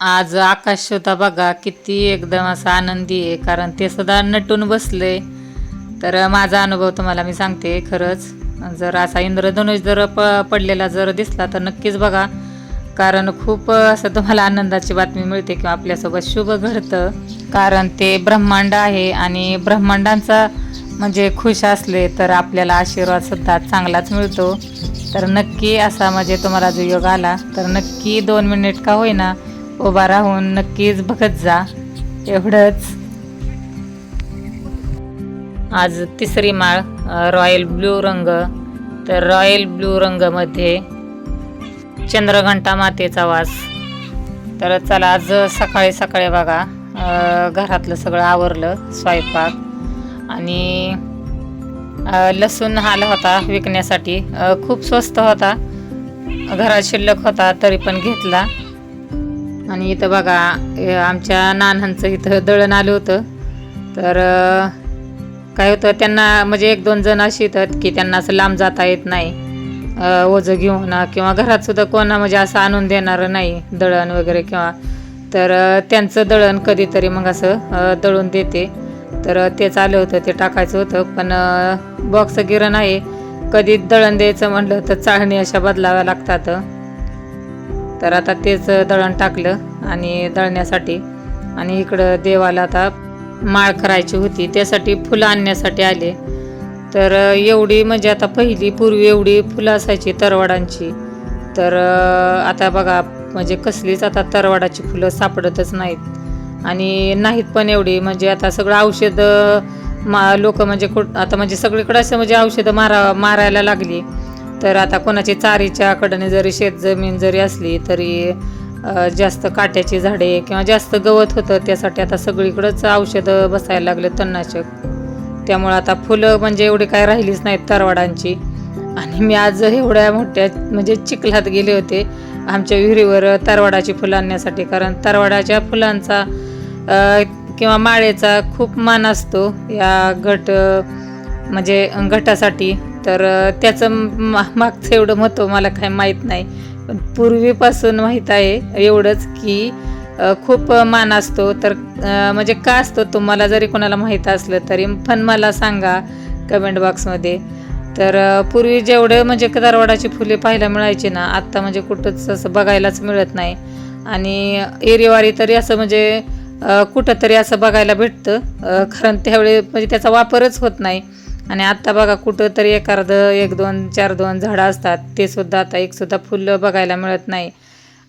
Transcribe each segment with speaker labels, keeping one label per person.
Speaker 1: आज आकाश होता बघा किती एकदम असा आनंदी आहे कारण ते सुद्धा नटून बसले. तर माझा अनुभव तुम्हाला मी सांगते खरंच. जर असा इंद्रधनुष जर प पडलेला जर दिसला तर नक्कीच बघा. कारण खूप असं तुम्हाला आनंदाची बातमी मिळते किंवा आपल्यासोबत शुभ घडतं. कारण ते ब्रह्मांड आहे आणि ब्रह्मांडांचा म्हणजे खुश असले तर आपल्याला आशीर्वाद सुद्धा चांगलाच मिळतो. तर नक्की असा म्हणजे तुम्हाला जो योग आला तर नक्की दोन मिनिट का होईना उभा राहून नक्कीच बघत जा. एवढंच. आज तिसरी माळ रॉयल ब्ल्यू रंग. तर रॉयल ब्ल्यू रंगमध्ये चंद्रघंटा मातेचा वास. तर चला आज सकाळी सकाळी बघा. घरातलं सगळं आवरलं स्वयंपाक. आणि लसूण आला होता विकण्यासाठी. खूप स्वस्त होता. घरात शिल्लक होता तरी पण घेतला. आणि इथं बघा आमच्या नानांचं इथं दळण आलं होतं. तर काय होतं त्यांना म्हणजे एक दोन जण अशी येतात की त्यांना असं लांब जाता येत नाही. ओझं घेऊन किंवा घरात सुद्धा कोणा म्हणजे असं आणून देणारं नाही दळण वगैरे किंवा. तर त्यांचं दळण कधीतरी मग असं दळून देते. तर तेच आलं होतं ते टाकायचं होतं. पण बॉक्स गिरण आहे कधी दळण द्यायचं म्हटलं तर चाळणी अशा बदलाव्या लागतात. तर आता तेच दळण टाकलं आणि दळण्यासाठी. आणि इकडं देवाला आता माळ करायची होती त्यासाठी फुलं आणण्यासाठी आले. तर एवढी म्हणजे आता पहिली पूर्वी एवढी फुलं असायची तरवाडांची. तर आता बघा म्हणजे कसलीच आता तरवाडाची फुलं सापडतच नाहीत. आणि नाहीत पण एवढी म्हणजे आता सगळं औषधं मा लोक म्हणजे कुठ आता म्हणजे सगळीकडे असं म्हणजे औषधं मारा मारायला लागली. तर आता कोणाची चारीच्या आकडाने जरी शेत जमीन जरी असली तरी जास्त काट्याची झाडे किंवा जास्त गवत होतं त्यासाठी आता सगळीकडंच औषधं बसायला लागले तणनाशक. त्यामुळं आता फुलं म्हणजे एवढी काय राहिलीच नाहीत तरवाडांची. आणि मी आज एवढ्या मोठ्या म्हणजे चिखलात गेले होते आमच्या विहिरीवर तरवाडाची फुलं आणण्यासाठी. कारण तरवाडाच्या फुलांचा किंवा माळेचा खूप मान असतो या घट म्हणजे गटासाठी तर त्याचं मा मागचं एवढं महत्त्व मला काय माहीत नाही. पण पूर्वीपासून माहीत आहे एवढंच की खूप मान असतो. तर म्हणजे का असतो तुम्हाला जरी कोणाला माहीत असलं तरी पण मला सांगा कमेंट बॉक्समध्ये तर पूर्वी जेवढे म्हणजे दरवाडाची फुले पाहायला मिळायची ना आत्ता म्हणजे कुठंच असं बघायलाच मिळत नाही. आणि एरिवारी तरी असं म्हणजे कुठंतरी असं बघायला भेटतं. कारण त्यावेळी म्हणजे त्याचा वापरच होत नाही. आणि आत्ता बघा कुठं तरी एक अर्ध एक दोन चार दोन झाडं असतात ते सुद्धा आता एक सुद्धा फुलं बघायला मिळत नाही.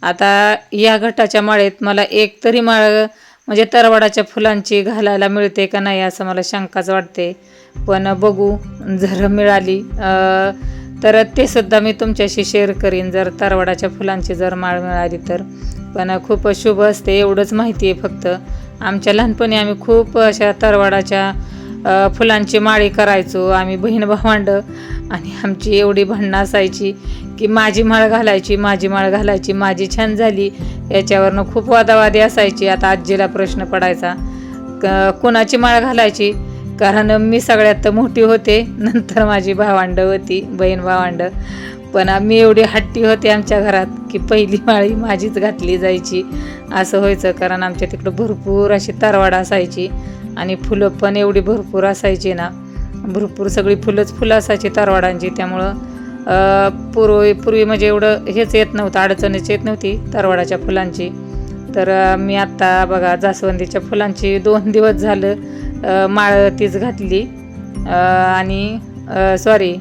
Speaker 1: आता या घटाच्या माळेत मला एक तरी माळ म्हणजे तरवाडाच्या फुलांची घालायला मिळते का नाही असं मला शंकाच वाटते. पण बघू जर मिळाली तर ते सुद्धा मी तुमच्याशी शेअर करीन जर तरवाडाच्या फुलांची जर माळ मिळाली तर. पण खूप शुभ असते एवढंच माहिती आहे फक्त. आमच्या लहानपणी आम्ही खूप अशा तरवाडाच्या फुलांची माळी करायचो आम्ही बहीण भावंड. आणि आमची एवढी भांडणं असायची की माझी माळ घालायची माझी माळ घालायची माझी छान झाली. याच्यावरनं खूप वादावादी असायची. आता आजीला प्रश्न पडायचा क कोणाची माळ घालायची? कारण मी सगळ्यात मोठी होते नंतर माझी भावंड होती बहीण भावंड. पण आम्ही एवढी हट्टी होते आमच्या घरात की पहिली माळी माझीच घातली जायची. असं व्हायचं कारण आमच्या तिकडं भरपूर अशी तरवाड असायची. आणि फुलं पण एवढी भरपूर असायची ना. भरपूर सगळी फुलंच फुलं असायची तरवाडांची. त्यामुळं पूर्वी पूर्वी म्हणजे एवढं हेच येत नव्हतं अडचणीच येत नव्हती तरवाडाच्या फुलांची. तर मी आत्ता बघा जास्वंदीच्या फुलांची दोन दिवस झालं माळ तीच घातली. आणि सॉरी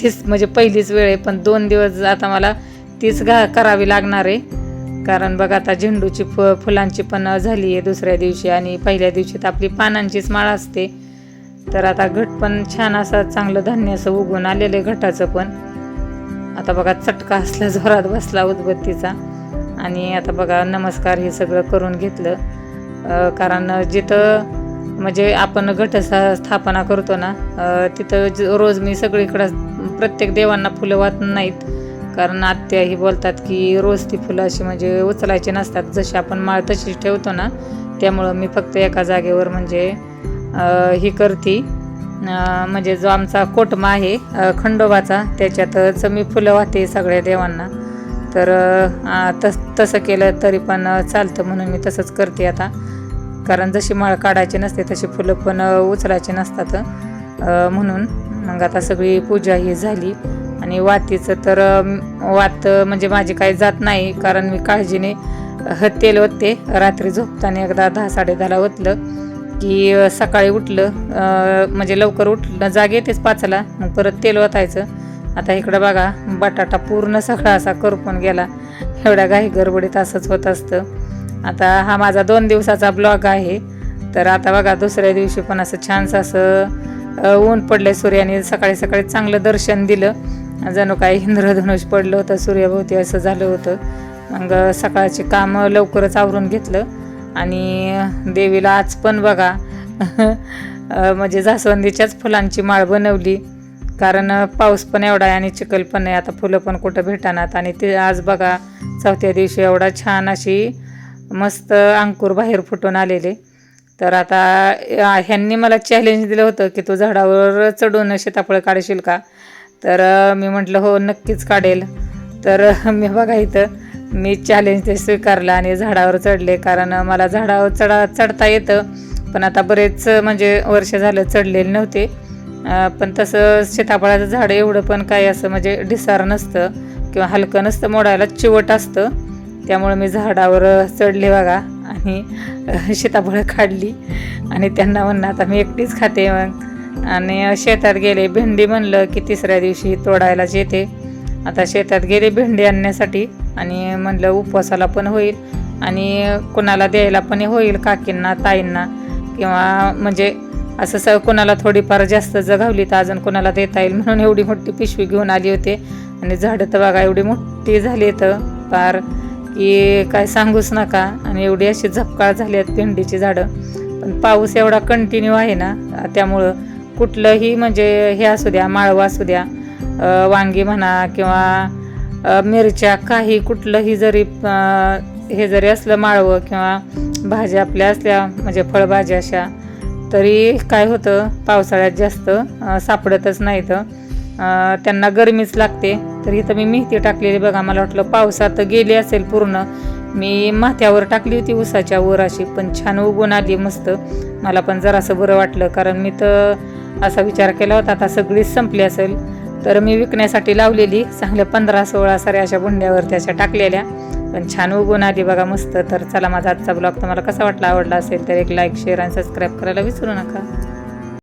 Speaker 1: तीच म्हणजे पहिलीच वेळ आहे पण दोन दिवस आता मला तीच घा करावी लागणार आहे. कारण बघा आता झेंडूची फ फुलांची पण झाली आहे दुसऱ्या दिवशी आणि पहिल्या दिवशी तर आपली पानांचीच माळ असते. तर आता घट पण छान असं चांगलं धान्य असं उगून आलेलं आहे घटाचं पण. आता बघा चटका असला जोरात बसला उदबत्तीचा. आणि आता बघा नमस्कार हे सगळं करून घेतलं. कारण जिथं म्हणजे आपण घटसा स्थापना करतो ना तिथं ज- रोज मी सगळीकडं प्रत्येक देवांना फुलं वाहत नाहीत. कारण आत्याही बोलतात की रोज ती फुलं अशी म्हणजे उचलायची नसतात. जशी आपण माळ तशीच ठेवतो ना त्यामुळं मी फक्त एका जागेवर म्हणजे ही करते. म्हणजे जो आमचा कोटमा आहे खंडोबाचा त्याच्यातच मी फुलं वाहते सगळ्या देवांना. तर तस तसं केलं तरी पण चालतं म्हणून मी तसंच करते आता. कारण जशी माळ काढायची नसते तशी फुलं पण उचलायची नसतात म्हणून मग आता सगळी पूजा ही झाली. आणि वातीचं तर वात म्हणजे माझी काही जात नाही कारण मी काळजीने अं, तेल ओतते रात्री झोपताना एकदा दहा साडे दहाला ओतलं की सकाळी उठलं म्हणजे लवकर उठलं जाग येतेच पाचला मग परत तेल ओतायचं. आता इकडं बघा बटाटा पूर्ण सगळा असा करपून गेला. एवढ्या घाई गडबडीत असंच होत असतं. आता हा माझा दोन दिवसाचा ब्लॉग आहे. तर आता बघा दुसऱ्या दिवशी पण असं छानसं असं ऊन पडलं सूर्याने. सकाळी सकाळी चांगलं दर्शन दिलं. जणू काय इंद्रधनुष पडलं होतं सूर्याभोवती असं झालं होतं. मग सकाळची कामं लवकरच आवरून घेतलं. आणि देवीला आज पण बघा म्हणजे जास्वंदीच्याच फुलांची माळ बनवली. कारण पाऊस पण एवढा आहे आणि चिखल पण आहे आता फुलं पण कुठं भेटणार आणि ते आज बघा चौथ्या दिवशी एवढा छान अशी मस्त अंकुर बाहेर फुटून आलेले. तर आता ह्यांनी मला चॅलेंज दिलं होतं की तू झाडावर चढून सीताफळ काढशील का? तर मी म्हटलं हो नक्कीच काढेल. तर मी बघा इथं मी चॅलेंज ते स्वीकारलं आणि झाडावर चढले. कारण मला झाडावर चढा चढता येतं. पण आता बरेच म्हणजे वर्ष झालं चढलेले नव्हते. पण तसं सीताफळाचं झाड एवढं पण काही असं म्हणजे ढिसार नसतं किंवा हलकं नसतं. मोडायला चिवट असतं. त्यामुळे मी झाडावर चढले बघा. आणि सीताफळं काढली. आणि त्यांना म्हणणं आता मी एकटीच खाते मग. आणि शेतात गेले भेंडी म्हणलं की तिसऱ्या दिवशी तोडायलाच येते. आता शेतात गेले भेंडी आणण्यासाठी आणि म्हणलं उपवासाला पण होईल आणि कुणाला द्यायला पण होईल काकींना ताईंना किंवा म्हणजे असं स कोणाला थोडीफार जास्त जगावली तर अजून कोणाला देता येईल म्हणून एवढी मोठी पिशवी घेऊन आली होती. आणि झाडं तर बघा एवढी मोठी झाली तर फार की काय सांगूच नका. आणि एवढी अशी झपकाळ झाली आहेत भेंडीची झाडं. पण पाऊस एवढा कंटिन्यू आहे ना त्यामुळं कुठलंही म्हणजे हे असू द्या माळवा असू द्या वांगी म्हणा किंवा मिरच्या काही कुठलंही जरी हे जरी असलं माळवं किंवा भाज्या आपल्या असल्या म्हणजे फळभाज्या अशा तरी काय होतं पावसाळ्यात जास्त सापडतच नाही तर त्यांना गरमीच लागते. तर इथं मी मेथी टाकलेली बघा मला वाटलं पावसात गेली असेल पूर्ण. मी माथ्यावर टाकली होती उसाच्या वर अशी पण छान उगून आली मस्त. मला पण जरासं बरं वाटलं कारण मी तर असा विचार केला होता. आता सगळीच संपली असेल. तर मी विकण्यासाठी लावलेली चांगल्या पंधरा सोळा साऱ्या अशा बुंड्यावर त्याच्या टाकलेल्या. पण छान उगून आली बघा मस्त. तर चला माझा आजचा ब्लॉग तुम्हाला कसा वाटला आवडला असेल तर एक लाईक शेअर आणि सबस्क्राईब करायला विसरू नका.